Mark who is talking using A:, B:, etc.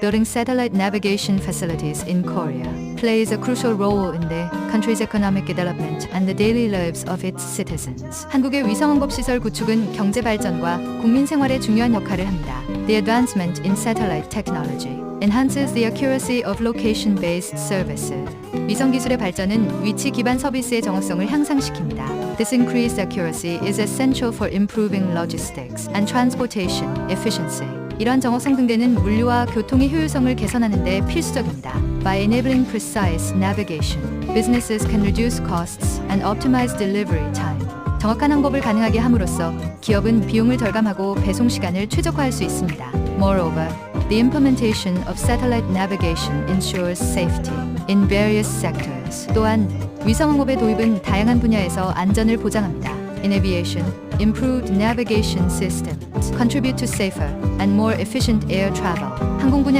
A: Building satellite navigation facilities in Korea plays a crucial role in the country's economic development and the daily lives of its citizens. 한국의 위성항법 시설 구축은 경제 발전과 국민 생활에 중요한 역할을 합니다. The advancement in satellite technology enhances the accuracy of location-based services. 위성 기술의 발전은 위치 기반 서비스의 정확성을 향상시킵니다. This increased accuracy is essential for improving logistics and transportation efficiency. 이러한 정확성 등대는 물류와 교통의 효율성을 개선하는 데 필수적입니다. By enabling precise navigation, businesses can reduce costs and optimize delivery time. 정확한 항법을 가능하게 함으로써 기업은 비용을 절감하고 배송 시간을 최적화할 수 있습니다. Moreover, the implementation of satellite navigation ensures safety in various sectors. 또한 위성 항법의 도입은 다양한 분야에서 안전을 보장합니다. In aviation, improved navigation systems contribute to safer and more efficient air travel. 항공 분야